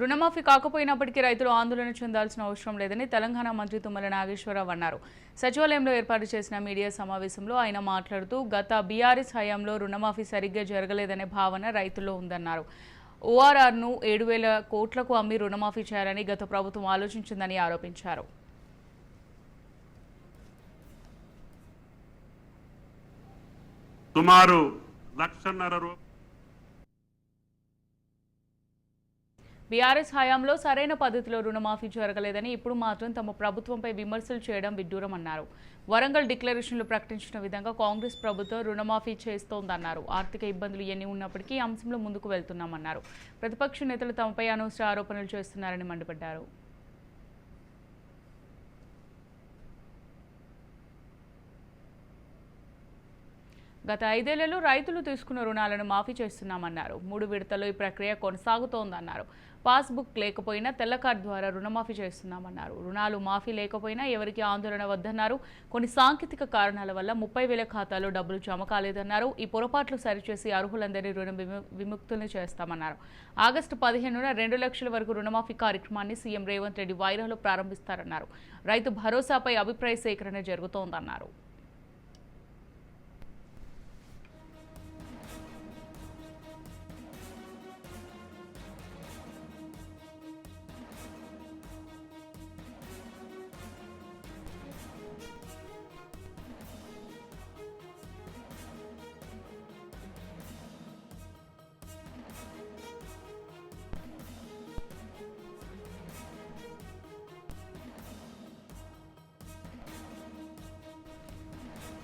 రుణమాఫీ కాకపోయినప్పటికీ రైతులు ఆందోళన చెందాల్సిన అవసరం లేదని తెలంగాణ మంత్రి తుమ్మల నాగేశ్వరరావు అన్నారు. సచివాలయంలో ఏర్పాటు చేసిన మీడియా సమావేశంలో ఆయన మాట్లాడుతూ గత బీఆర్ఎస్ హయాంలో రుణమాఫీ సరిగ్గా జరగలేదనే భావన రైతుల్లో ఉందన్నారు. ఓఆర్ఆర్ను ఏడు వేల కోట్లకు అమ్మి రుణమాఫీ చేయాలని గత ప్రభుత్వం ఆలోచించిందని ఆరోపించారు. సుమారు లక్షన్నర రూపాయలు బీఆర్ఎస్ హయాంలో సరైన పద్ధతిలో రుణమాఫీ జరగలేదని ఇప్పుడు మాత్రం తమ ప్రభుత్వంపై విమర్శలు చేయడం విడ్డూరమన్నారు. వరంగల్ డిక్లరేషన్లు ప్రకటించిన విధంగా కాంగ్రెస్ ప్రభుత్వం రుణమాఫీ చేస్తోందన్నారు. ఆర్థిక ఇబ్బందులు ఎన్ని ఉన్నప్పటికీ అంశంలో ముందుకు వెళ్తున్నామన్నారు. ప్రతిపక్ష నేతలు తమపై అనవసర ఆరోపణలు చేస్తున్నారని మండిపడ్డారు. గత ఐదేళ్ళలో రైతులు తీసుకున్న రుణాలను మాఫీ చేస్తున్నామన్నారు. మూడు విడతలు ఈ ప్రక్రియ కొనసాగుతోందన్నారు. పాస్బుక్ లేకపోయినా తెల్ల కార్డు ద్వారా రుణమాఫీ చేస్తున్నామన్నారు. రుణాలు మాఫీ లేకపోయినా ఎవరికి ఆందోళన వద్దన్నారు. కొన్ని సాంకేతిక కారణాల వల్ల ముప్పై వేల ఖాతాలో డబ్బులు జమ కాలేదన్నారు. ఈ పొరపాట్లు సరిచేసి అర్హులందరినీ రుణ విముక్తుల్ని చేస్తామన్నారు. ఆగస్టు పదిహేనున రెండు లక్షల వరకు రుణమాఫీ కార్యక్రమాన్ని సీఎం రేవంత్ రెడ్డి వైరాలో ప్రారంభిస్తారన్నారు. రైతు భరోసాపై అభిప్రాయ సేకరణ జరుగుతోందన్నారు.